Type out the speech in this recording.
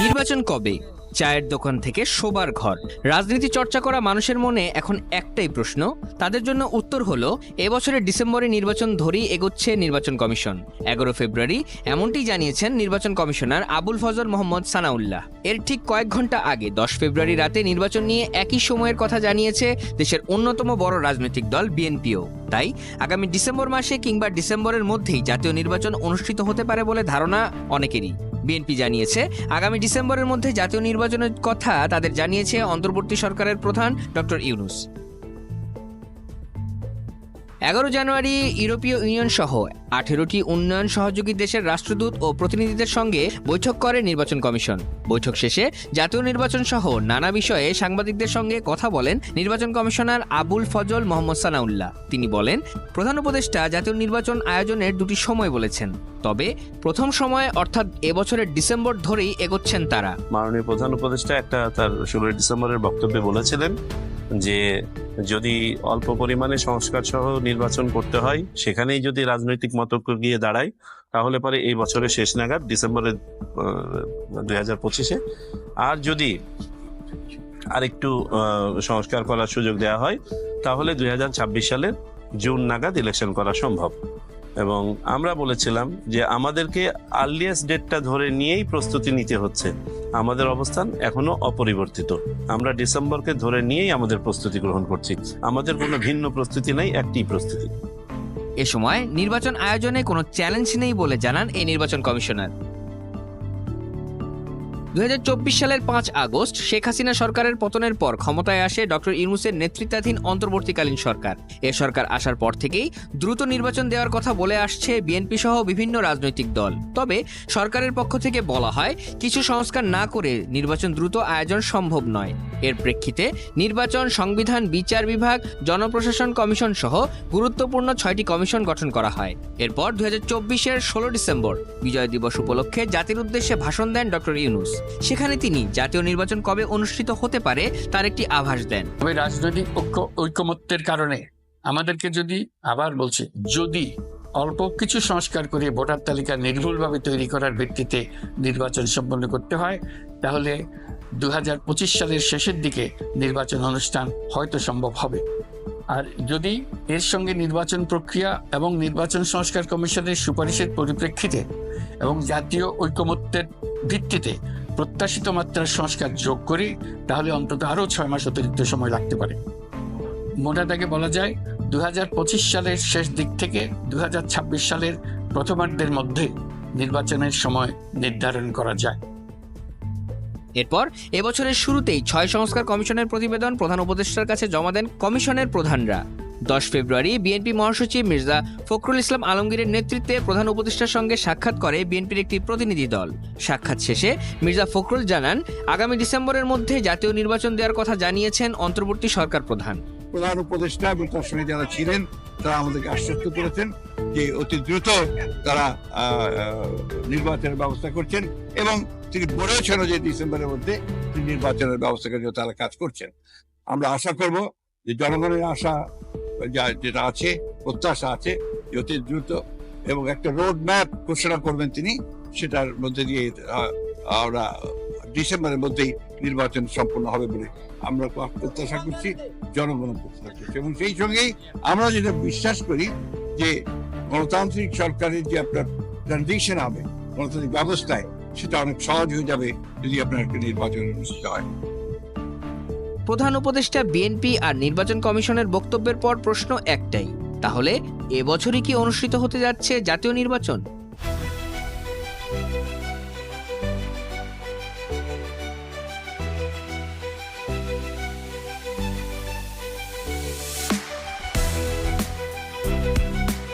নির্বাচন কবে? চায়ের দোকান থেকে শোবার ঘর। রাজনীতি চর্চা করা মানুষের মনে এখন একটাই প্রশ্ন। তাদের জন্য উত্তর হলো এবছরের ডিসেম্বরে নির্বাচন ধরেই এগোচ্ছে নির্বাচন কমিশন। এগারো ফেব্রুয়ারি এমনটি জানিয়েছেন নির্বাচন কমিশনার আবুল ফজল মোহাম্মদ সানাউল্লাহ। এর ঠিক কয়েক ঘণ্টা আগে, দশ ফেব্রুয়ারি রাতে নির্বাচন নিয়ে একই সময়ের কথা জানিয়েছে দেশের অন্যতম বড় রাজনৈতিক দল বিএনপিও। তাই আগামী ডিসেম্বর মাসে কিংবা ডিসেম্বরের মধ্যেই জাতীয় নির্বাচন অনুষ্ঠিত হতে পারে বলে ধারণা অনেকেরই। বিএনপি জানিয়েছে, আগামী ডিসেম্বরের মধ্যে জাতীয় নির্বাচনের কথা তাদের জানিয়েছে অন্তর্বর্তী সরকারের প্রধান ডক্টর ইউনুস। এগারো জানুয়ারি ইউরোপীয় ইউনিয়ন সহ আঠেরোটি উন্নয়ন সহযোগী দেশের রাষ্ট্রদূত ও প্রতিনিধিদের সঙ্গে বৈঠক করে নির্বাচন কমিশন। বৈঠক শেষে জাতীয় নির্বাচন সহ নানা বিষয়ে সাংবাদিকদের সঙ্গে কথা বলেন নির্বাচন কমিশনার আবুল ফজল মোহাম্মদ সানাউল্লাহ। তিনি বলেন, প্রধান উপদেষ্টা জাতীয় নির্বাচন আয়োজনের দুটি সময় বলেছেন, তবে প্রথম সময় অর্থাৎ এবছরের ডিসেম্বর ধরেই এগোচ্ছেন তারা। মাননীয় প্রধান উপদেষ্টা একটা তার ষোলোই ডিসেম্বরের বক্তব্যে বলেছিলেন যে যদি অল্প পরিমাণে সংস্কার সহ নির্বাচন করতে হয়, সেখানেই যদি রাজনৈতিক মতক্য গিয়ে দাঁড়ায়, তাহলে পরে এই বছরের শেষ নাগাদ ডিসেম্বরের দুই হাজার পঁচিশে। আর যদি আরেকটু সংস্কার করার সুযোগ দেওয়া হয়, তাহলে দুই হাজার ছাব্বিশ সালের জুন নাগাদ ইলেকশন করা সম্ভব। এবং আমরা বলেছিলাম যে আমাদেরকে আর্লিয়েস্ট ডেটটা ধরে নিয়েই প্রস্তুতি নিতে হচ্ছে। আমাদের অবস্থান এখনও অপরিবর্তিত। আমরা ডিসেম্বরকে ধরে নিয়েই আমাদের প্রস্তুতি গ্রহণ করছি। আমাদের কোনো ভিন্ন প্রস্তুতি নাই, একটি প্রস্তুতি। এ সময় নির্বাচন আয়োজনে কোনো চ্যালেঞ্জ নেই বলে জানান এই নির্বাচন কমিশনার। দু হাজার চব্বিশ সালের পাঁচ আগস্ট শেখ হাসিনা সরকারের পতনের পর ক্ষমতায় আসে ডক্টর ইউনুসের নেতৃত্বাধীন অন্তর্বর্তীকালীন সরকার। এ সরকার আসার পর থেকেই দ্রুত নির্বাচন দেওয়ার কথা বলে আসছে বিএনপি সহ বিভিন্ন রাজনৈতিক দল। তবে সরকারের পক্ষ থেকে বলা হয়, কিছু সংস্কার না করে নির্বাচন দ্রুত আয়োজন সম্ভব নয়। এর প্রেক্ষিতে নির্বাচন, সংবিধান, বিচার বিভাগ, জনপ্রশাসন কমিশন সহ গুরুত্বপূর্ণ ছয়টি কমিশন গঠন করা হয়। এরপর দু হাজার চব্বিশের ষোলো ডিসেম্বর বিজয় দিবস উপলক্ষে জাতির উদ্দেশ্যে ভাষণ দেন ডক্টর ইউনুস। সেখানে তিনি জাতীয় নির্বাচন কবে অনুষ্ঠিত হতে পারে তার একটি আভাস দেন। তবে রাজনৈতিক ঐক্য, ঐকমত্যের কারণে আমাদেরকে যদি আবার বলছি, যদি অল্প কিছু সংস্কার করে ভোটার তালিকা নির্ভুলভাবে তৈরি করার ভিত্তিতে নির্বাচন সম্পন্ন করতে হয়, তাহলে দু হাজার পঁচিশ সালের শেষের দিকে নির্বাচন অনুষ্ঠান হয়তো সম্ভব হবে। আর যদি এর সঙ্গে নির্বাচন প্রক্রিয়া এবং নির্বাচন সংস্কার কমিশনের সুপারিশের পরিপ্রেক্ষিতে এবং জাতীয় ঐকমত্যের ভিত্তিতে প্রত্যাশিত মাত্রার সংস্কার যোগ করি, তাহলে অন্তত আরও ছয় মাস অতিরিক্ত সময় লাগতে পারে। মোটা দাগে বলা যায়, দুহাজার পঁচিশ সালের শেষ দিক থেকে দু হাজার ছাব্বিশ সালের প্রথমার্ধের মধ্যে নির্বাচনের সময় নির্ধারণ করা যায়। এরপর এবছরের শুরুতেই ছয় সংস্কার কমিশনের প্রতিবেদন প্রধান উপদেষ্টার কাছে জমা দেন কমিশনের প্রধানরা। দশ ফেব্রুয়ারি বিএনপি মহাসচিব মির্জা ফখরুল ইসলাম আলমগীরের নেতৃত্বে প্রধান উপদেষ্টার সঙ্গে সাক্ষাৎ করে বিএনপির একটি প্রতিনিধি দল। সাক্ষাৎ শেষে মির্জা ফখরুল জানান, আগামী ডিসেম্বরের মধ্যে জাতীয় নির্বাচন দেওয়ার কথা জানিয়েছেন অন্তর্বর্তী সরকার প্রধান। প্রধান উপদেষ্টা এবং তার সঙ্গে যারা ছিলেন, তারা আমাদেরকে আশ্বস্ত করেছেন যে অতি দ্রুত তারা নির্বাচনের ব্যবস্থা করছেন এবং তিনি বলেছেন যে ডিসেম্বরের মধ্যে নির্বাচনের ব্যবস্থা জন্য তারা কাজ করছেন। আমরা আশা করব যে জনগণের আশা যা যেটা আছে, প্রত্যাশা আছে, অতি দ্রুত এবং একটা রোড ম্যাপ ঘোষণা করবেন তিনি, সেটার মধ্যে দিয়ে আমরা ডিসেম্বরের মধ্যেই নির্বাচন সম্পন্ন হবে বলে আমরা প্রত্যাশা করছি, জনগণ প্রত্যাশা করছে। এবং সেই সঙ্গেই আমরা যেটা বিশ্বাস করি যে গণতান্ত্রিক সরকারের যে আপনার ট্রানজিশন হবে, গণতান্ত্রিক ব্যবস্থায়, সেটা অনেক সহজ হয়ে যাবে যদি আপনার একটা নির্বাচন অনুষ্ঠিত হয়। প্রধান উপদেষ্টা বিএনপি আর নির্বাচন কমিশনের বক্তব্যের পর প্রশ্ন একটাই, তাহলে এবছরই কি অনুষ্ঠিত হতে যাচ্ছে জাতীয় নির্বাচন?